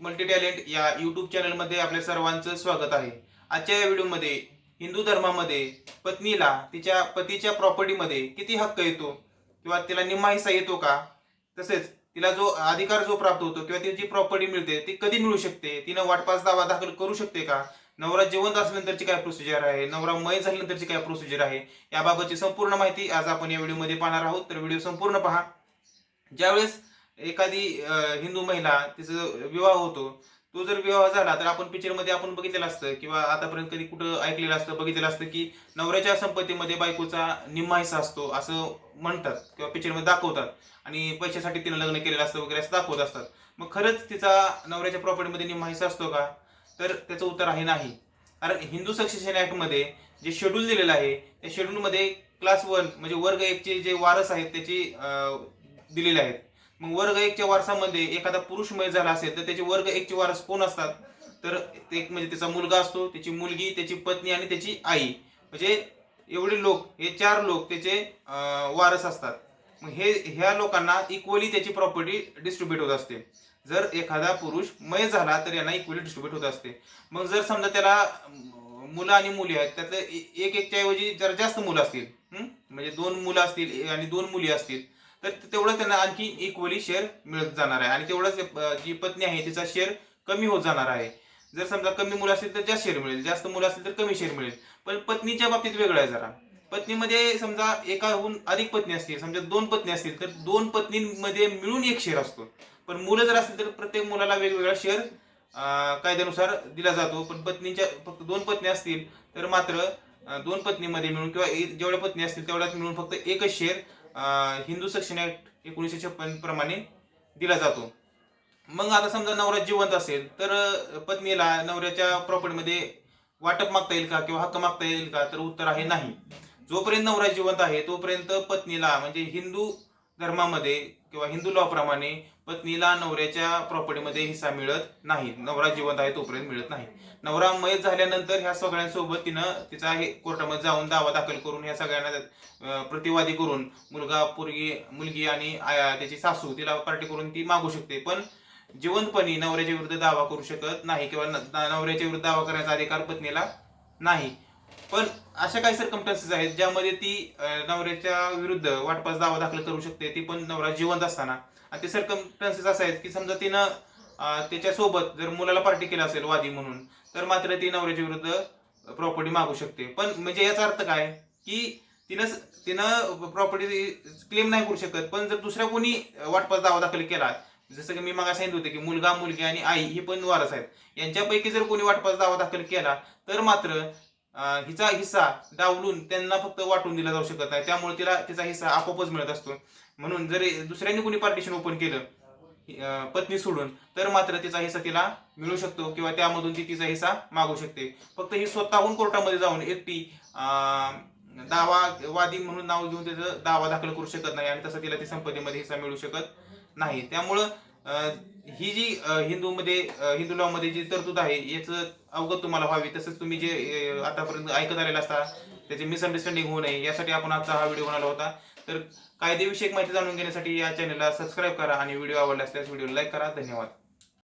Multi talent या YouTube चॅनलमध्ये आपल्या सर्वांचं स्वागत आहे. आजच्या या व्हिडिओमध्ये हिंदू धर्मामध्ये पत्नीला तिच्या पतीच्या प्रॉपर्टीमध्ये किती हक्क येतो? किंवा तिला निम्मा हिस्सा येतो का? तसेच तिला जो अधिकार जो प्राप्त होतो किंवा तिची प्रॉपर्टी मिळते ती कधी मिळू शकते? तिनं वाटपास दावा दाखल करू शकते का? नवरा जिवंत असल्यानंतरची काय प्रोसिजर आहे? नवरा मय झाल्यानंतरची काय प्रोसिजर आहे? याबाबतची संपूर्ण माहिती आज आपण या व्हिडिओमध्ये पाहणार आहोत. तर व्हिडिओ संपूर्ण पहा. ज्यावेळेस एखादी हिंदू महिला तिचा विवाह होतो. तो जर विवाह झाला तर आपण पिक्चरमध्ये आपण बघितलेलं असतं किंवा आतापर्यंत कधी कुठं ऐकलेलं असतं बघितलेलं असतं की नवऱ्याच्या संपत्तीमध्ये बायकोचा निम्मा हिस्सा असतो असं म्हणतात किंवा पिक्चरमध्ये दाखवतात. आणि पैशासाठी तिनं लग्न केलेलं असतं वगैरे असं दाखवत असतात. मग खरंच तिचा नवऱ्याच्या प्रॉपर्टीमध्ये निम्मा हिस्सा असतो का? तर त्याचं उत्तर आहे नाही. कारण हिंदू सक्सेशन ॲक्टमध्ये जे शेड्यूल दिलेलं आहे त्या शेड्यूलमध्ये क्लास वन म्हणजे वर्ग एकचे जे वारस आहेत त्याची दिलेले आहेत. मग वर्ग एकच्या वारसामध्ये एखादा पुरुष मय झाला असेल तर त्याचे वर्ग एकचे वारस कोण असतात? तर एक म्हणजे त्याचा मुलगा असतो त्याची मुलगी त्याची पत्नी आणि त्याची आई. म्हणजे एवढे लोक हे चार लोक त्याचे वारस असतात. मग हे ह्या लोकांना इक्वली त्याची प्रॉपर्टी डिस्ट्रीब्युट होत असते. जर एखादा पुरुष मय झाला तर यांना इक्वली डिस्ट्रीब्युट होत असते. मग जर समजा त्याला मुलं आणि मुली आहेत त्यातलं एक एकच्या ऐवजी जर जास्त मुलं असतील. म्हणजे दोन मुलं असतील आणि दोन मुली असतील. तर तेवढं त्यांना आणखी इक्वली शेअर मिळत जाणार आहे. आणि तेवढंच जी पत्नी आहे तिचा शेअर कमी होत जाणार आहे. जर समजा कमी मुलं असतील तर जास्त शेअर मिळेल. जास्त मुलं असतील तर कमी शेअर मिळेल. पण पत्नीच्या बाबतीत वेगळं आहे जरा. पत्नीमध्ये समजा एकाहून अधिक पत्नी असतील समजा दोन पत्नी असतील तर दोन पत्नींमध्ये मिळून एक शेअर असतो. पण मुलं जर असतील तर प्रत्येक मुलाला वेगवेगळा शेअर कायद्यानुसार दिला जातो. पण पत्नीच्या फक्त दोन पत्नी असतील तर मात्र दोन पत्नीमध्ये मिळून किंवा जेवढ्या पत्नी असतील तेवढ्यात मिळून फक्त एकच शेअर हिंदू सेक्शन ऍक्ट एकोणीसशे छप्पन प्रमाणे दिला जातो. मग आता समजा नवरा जिवंत असेल तर पत्नीला नवऱ्याच्या प्रॉपर्टीमध्ये वाटप मागता येईल का किंवा हक्क मागता येईल का? तर उत्तर आहे नाही. जोपर्यंत नवरा जिवंत आहे तोपर्यंत पत्नीला म्हणजे हिंदू धर्मामध्ये किंवा हिंदू लॉ प्रमाणे पत्नीला नवऱ्याच्या प्रॉपर्टीमध्ये हिस्सा मिळत नाही. नवरा जिवंत आहे तोपर्यंत मिळत नाही. नवरा मयत झाल्यानंतर ह्या सगळ्यांसोबत तिनं तिचा हे कोर्टामध्ये जाऊन दावा दाखल करून ह्या सगळ्यांना प्रतिवादी करून मुलगा पोरगी मुलगी आणि आया त्याची सासू तिला पार्टी करून ती मागू शकते. पण जिवंतपणी नवऱ्याच्या विरुद्ध दावा करू शकत नाही किंवा न- नवऱ्याच्या विरुद्ध दावा करण्याचा अधिकार पत्नीला नाही. पण अशा काही सर्कमस्टन्सेस आहेत ज्यामध्ये ती नवऱ्याच्या विरुद्ध वाटपास दावा दाखल करू शकते. ती पण नवरा जिवंत असताना. आणि ते सर्कमस्टन्सेस असं आहेत की समजा तिनं त्याच्यासोबत जर मुलाला पार्टी केलं असेल वादी म्हणून तर मात्र ती नवऱ्याच्या विरुद्ध प्रॉपर्टी मागू शकते. पण म्हणजे याचा अर्थ काय? की तिनं तिनं प्रॉपर्टी क्लेम नाही करू शकत पण जर दुसऱ्या कोणी वाटपास दावा दाखल केला जसं की मी मागा सांगितलं होतं की मुलगा मुलगी आणि आई ही पण वारस आहेत. यांच्यापैकी जर कोणी वाटपास दावा दाखल केला तर मात्र हिचा हिस्सा डावलून त्यांना फक्त वाटून दिला जाऊ शकत नाही. त्यामुळे तिला तिचा हिस्सा आपोआपच मिळत असतो. म्हणून जर दुसऱ्यांनी कोणी पार्टिशन ओपन केलं पत्नी सोडून तर मात्र तिचा हिस्सा तिला मिळू शकतो किंवा त्यामधून ती तिचा हिस्सा मागू शकते. फक्त ही स्वतःहून कोर्टामध्ये जाऊन एकटी दावा वादी म्हणून नाव घेऊन त्याचं दावा दाखल करू शकत नाही आणि तसं तिला ती संपत्तीमध्ये हिस्सा मिळू शकत नाही. त्यामुळं ही जी हिंदूमध्ये हिंदू लॉ मध्ये जी तरतूद आहे याचं अवगत तुम्हाला व्हावी. तसंच तुम्ही जे आतापर्यंत ऐकत आलेला असता त्याचे मिसअंडरस्टँडिंग होऊ नये. यासाठी आपण आजचा हा व्हिडिओ बनवला होता. तर कायदेविषयक माहिती जाणून घेण्यासाठी या चॅनलला सबस्क्राईब करा आणि व्हिडिओ आवडला असल्यास व्हिडिओ लाईक करा. धन्यवाद.